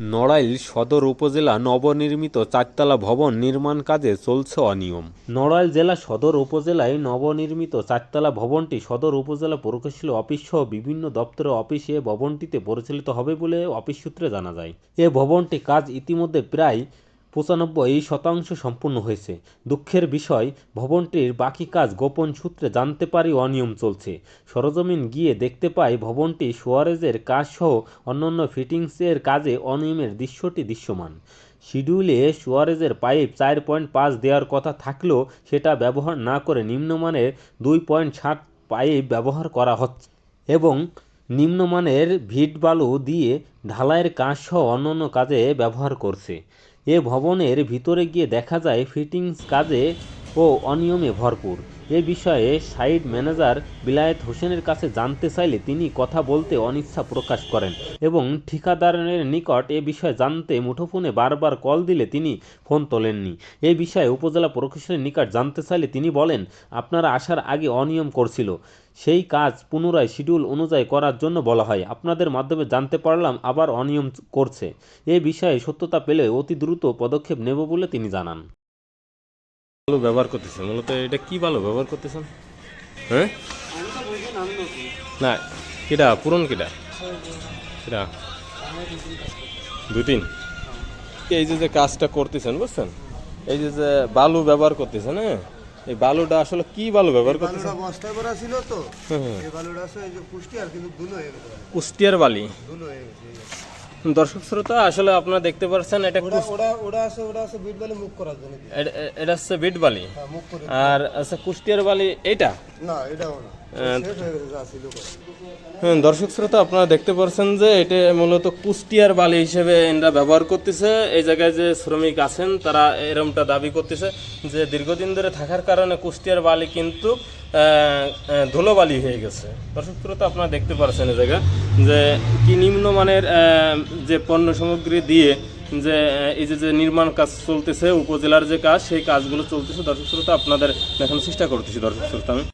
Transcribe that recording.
নড়াইল সদর উপজেলা নবনির্মিত চারতলা ভবন নির্মাণ কাজে চলছে অনিয়ম। নড়াইল জেলা সদর উপজেলায় নবনির্মিত চারতলা ভবনটি সদর উপজেলা প্রকৌশলী অফিস সহ বিভিন্ন দপ্তরের অফিসে ভবনটিতে পরিচালিত হবে বলে অফিস সূত্রে জানা যায়। এ ভবনটি কাজ ইতিমধ্যে প্রায় পঁচানব্বই শতাংশ সম্পূর্ণ হয়েছে। দুঃখের বিষয়, ভবনটির বাকি কাজ গোপন সূত্রে জানতে পারি অনিয়ম চলছে। সরজমিন গিয়ে দেখতে পাই ভবনটি সুয়ারেজের কাজ সহ অন্যান্য ফিটিংসের কাজে অনিয়মের দৃশ্যটি দৃশ্যমান। শিডিউলে সুয়ারেজের পাইপ চার পয়েন্ট পাঁচ দেওয়ার কথা থাকলেও সেটা ব্যবহার না করে নিম্নমানের দুই পয়েন্ট ষাট পাইপ ব্যবহার করা হচ্ছে। এবং নিম্নমানের ভিট বালু দিয়ে ঢালাইয়ের কাজ সহ অন্যান্য কাজে ব্যবহার করছে। এ ভবনের ভিতরে গিয়ে দেখা যায় ফিটিংস কাজে ও অনিয়মে ভরপুর। এ বিষয়ে সাইট ম্যানেজার বিলায়েত হোসেনের কাছে জানতে চাইলে তিনি কথা বলতে অনিচ্ছা প্রকাশ করেন এবং ঠিকাদারের নিকট এ বিষয়ে জানতে মুঠোফোনে বারবার কল দিলে তিনি ফোন তোলেননি। এ বিষয়ে উপজেলা প্রকৌশলীর নিকট জানতে চাইলে তিনি বলেন, আপনারা আসার আগে অনিয়ম করছিল। সেই কাজ পুনরায় শিডিউল অনুযায়ী করার জন্য বলা হয়। আপনাদের মাধ্যমে জানতে পারলাম, আবার অনিয়ম করছে। এ বিষয়ে সত্যতা পেলে অতি দ্রুত পদক্ষেপ নেব বলে তিনি জানান। বালু ব্যবহার করতেছেন? মূলত এটা কি ভালো ব্যবহার করতেছেন? হ্যাঁ? না কিটা পুরন কিটা কিটা দুই তিন। এই যে যে কাজটা করতেছেন বুঝছেন? এই যে যে বালু ব্যবহার করতেছেন হ্যাঁ? এই বালুটা আসলে কি বালু ব্যবহার করতেছেন বালুটা বস্তা করা ছিল তো। হুম। এই বালুটা আছে এই যে পুষ্টি আর কিন্তু ধুলো হয়ে গেছে। কুষ্টিয়ার বালি। ধুলো হয়ে গেছে। দর্শক শ্রোতা আসলে আপনারা দেখতে পাচ্ছেন এটা ওটা ওটা আছে ওটা আছে বিট বালি মুখ করার জন্য। এটা- এটা হচ্ছে বিট বালি? হ্যাঁ মুখ করে আর আচ্ছা কুষ্টিয়ার বালি এইটা? না এটাও না। হয়ে দর্শক শ্রোতা আপনারা দেখতে পাচ্ছেন যে এটা মূলত কুষ্টিয়ার বালি হিসেবে এরা ব্যবহার করতেছে। এই জায়গায় যে শ্রমিক আছেন তারা এরমটা দাবি করতেছে যে দীর্ঘদিন ধরে থাকার কারণে কুষ্টিয়ার বালি কিন্তু আহ, আহ, ধুলো বালি হয়ে গেছে। দর্শক শ্রোতা আপনারা দেখতে পাচ্ছেন এই জায়গা যে কি নিম্নমানের যে পণ্য সামগ্রী দিয়ে যে এই যে যে নির্মাণ কাজ চলতেছে, উপজেলার যে কাজ, সেই কাজগুলো চলতেছে। দর্শক শ্রোতা, আপনাদের দেখানোর চেষ্টা করতেছি, দর্শক শ্রোতা, আমি।